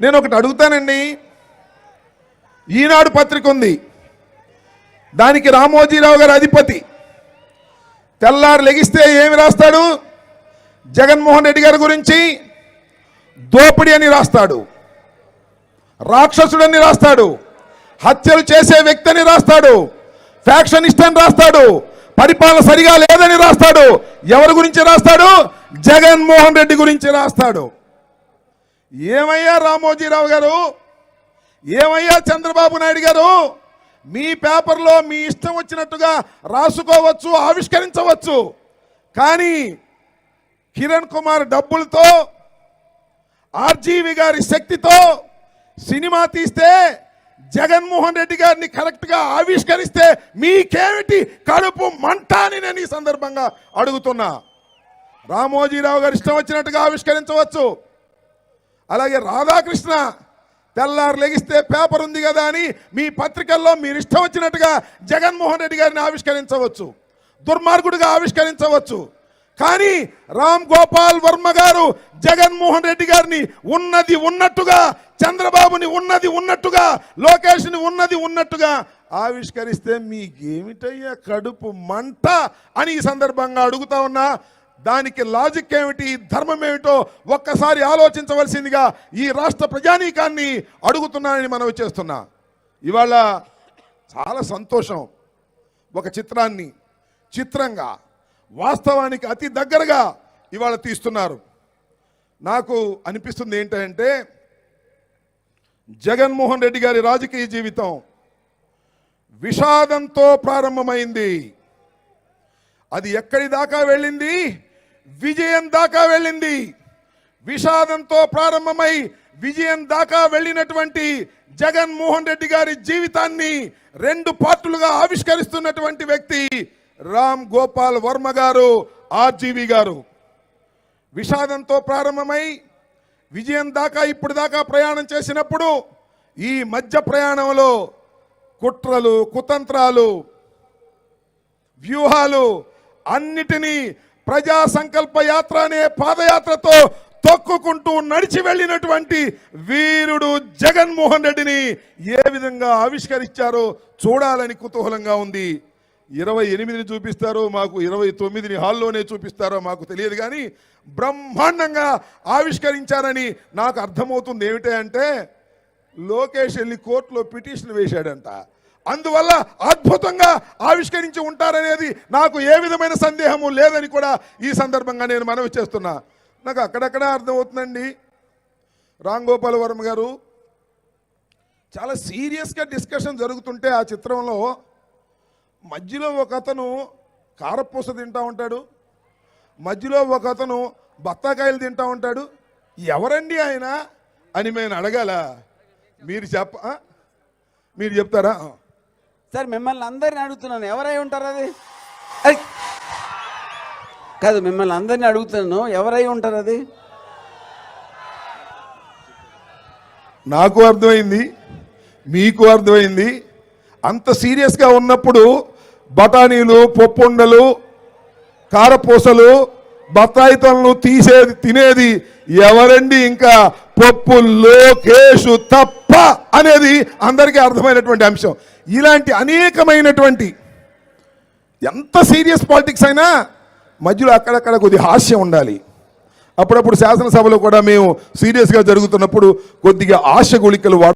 నేను ఒకటి అడుగుతానండి. ఈనాడు పత్రిక ఉంది. దానికి రామోజీరావు గారు అధిపతి. తెల్లారు లెగిస్తే ఏమి రాస్తాడు? జగన్మోహన్ రెడ్డి గారి గురించి దోపిడీ అని రాస్తాడు. రాక్షసుడని రాస్తాడు. హత్యలు చేసే వ్యక్తి అని రాస్తాడు. ఫ్యాక్షనిస్ట్ అని రాస్తాడు. పరిపాలన సరిగా లేదని రాస్తాడు. ఎవరి గురించి రాస్తాడు? జగన్మోహన్ రెడ్డి గురించి రాస్తాడు. ఏమయ్యా రామోజీరావు గారు? ఏమయ్యా చంద్రబాబు నాయుడు గారు? మీ పేపర్లో మీ ఇష్టం వచ్చినట్టుగా రాసుకోవచ్చు ఆవిష్కరించవచ్చు. కానీ కిరణ్ కుమార్ డబ్బులతో ఆర్జీవి గారి శక్తితో సినిమా తీస్తే జగన్మోహన్ రెడ్డి గారిని కరెక్ట్గా ఆవిష్కరిస్తే మీకేమిటి కడుపు మంట అని నేను ఈ సందర్భంగా అడుగుతున్నా. రామోజీరావు గారు ఇష్టం వచ్చినట్టుగా ఆవిష్కరించవచ్చు. అలాగే రాధాకృష్ణ తెల్లారు లెగిస్తే పేపర్ ఉంది కదా అని మీ పత్రికల్లో మీరు ఇష్టం వచ్చినట్టుగా జగన్మోహన్ రెడ్డి గారిని ఆవిష్కరించవచ్చు. దుర్మార్గుడిగా ఆవిష్కరించవచ్చు. కానీ రామ్ గోపాల్ వర్మ గారు జగన్మోహన్ రెడ్డి గారిని ఉన్నది ఉన్నట్టుగా చంద్రబాబుని ఉన్నది ఉన్నట్టుగా లోకేష్ని ఉన్నది ఉన్నట్టుగా ఆవిష్కరిస్తే మీకేమిటయ్యా కడుపు మంట అని ఈ సందర్భంగా అడుగుతా ఉన్నా. దానికి లాజిక్ ఏమిటి ధర్మం ఏమిటో ఒక్కసారి ఆలోచించవలసిందిగా ఈ రాష్ట్ర ప్రజానీకాన్ని అడుగుతున్నానని మనం చేస్తున్నా. ఇవాళ చాలా సంతోషం ఒక చిత్రాన్ని చిత్రంగా వాస్తవానికి అతి దగ్గరగా ఇవాళ తీస్తున్నారు. నాకు అనిపిస్తుంది ఏంటంటే జగన్మోహన్ రెడ్డి గారి రాజకీయ జీవితం విషాదంతో ప్రారంభమైంది. అది ఎక్కడి దాకా వెళ్ళింది? విజయం దాకా వెళ్ళింది. విషాదంతో ప్రారంభమై విజయం దాకా వెళ్ళినటువంటి జగన్మోహన్ రెడ్డి గారి జీవితాన్ని రెండు పార్టులుగా ఆవిష్కరిస్తున్నటువంటి వ్యక్తి రామ్ గోపాల్ వర్మ గారు ఆర్జీవి గారు. విషాదంతో ప్రారంభమై విజయం దాకా ఇప్పుడు దాకా ప్రయాణం చేసినప్పుడు ఈ మధ్య ప్రయాణంలో కుట్రలు కుతంత్రాలు వ్యూహాలు అన్నిటినీ ప్రజా సంకల్ప యాత్ర అనే పాదయాత్రతో తొక్కుకుంటూ నడిచి వెళ్ళినటువంటి వీరుడు జగన్మోహన్ రెడ్డిని ఏ విధంగా ఆవిష్కరించారో చూడాలని కుతూహలంగా ఉంది. ఇరవై ఎనిమిదిని చూపిస్తారో మాకు ఇరవై తొమ్మిదిని హాల్లోనే చూపిస్తారో మాకు తెలియదు కానీ బ్రహ్మాండంగా ఆవిష్కరించారని నాకు అర్థమవుతుంది. ఏమిటి అంటే లోకేష్ వెళ్ళి కోర్టులో పిటిషన్ వేశాడంట. అందువల్ల అద్భుతంగా ఆవిష్కరించి ఉంటారనేది నాకు ఏ విధమైన సందేహము లేదని కూడా ఈ సందర్భంగా నేను మనవి చేస్తున్నా. నాకు అక్కడక్కడ అర్థమవుతుందండి. రామ్ గోపాల్ వర్మ గారు చాలా సీరియస్గా డిస్కషన్ జరుగుతుంటే ఆ చిత్రంలో మధ్యలో ఒక అతను కారపూస తింటా ఉంటాడు. మధ్యలో ఒక అతను బత్తాకాయలు తింటా ఉంటాడు. ఎవరండి ఆయన అని నేను అడగాల. మీరు చెప్ప మీరు చెప్తారా? సార్ మిమ్మల్ని అందరిని అడుగుతున్నాను. ఎవరై ఉంటారు అది? కాదు మిమ్మల్ని అందరిని అడుగుతున్నాను. ఎవరై ఉంటారు అది? నాకు అర్థమైంది మీకు అర్థమైంది. అంత సీరియస్గా ఉన్నప్పుడు బఠానీలు పప్పుండలు కారపూసలు బత్తాయితలను తీసేది తినేది ఎవరండి ఇంకా పప్పు లోకేషు తప్ప అనేది అందరికీ అర్థమైనటువంటి అంశం. ఇలాంటి అనేకమైనటువంటి ఎంత సీరియస్ పాలిటిక్స్ అయినా మధ్యలో అక్కడక్కడ కొద్ది హాస్యం ఉండాలి. అప్పుడప్పుడు శాసనసభలో కూడా మేము సీరియస్గా జరుగుతున్నప్పుడు కొద్దిగా ఆశ గుళికలు వాడు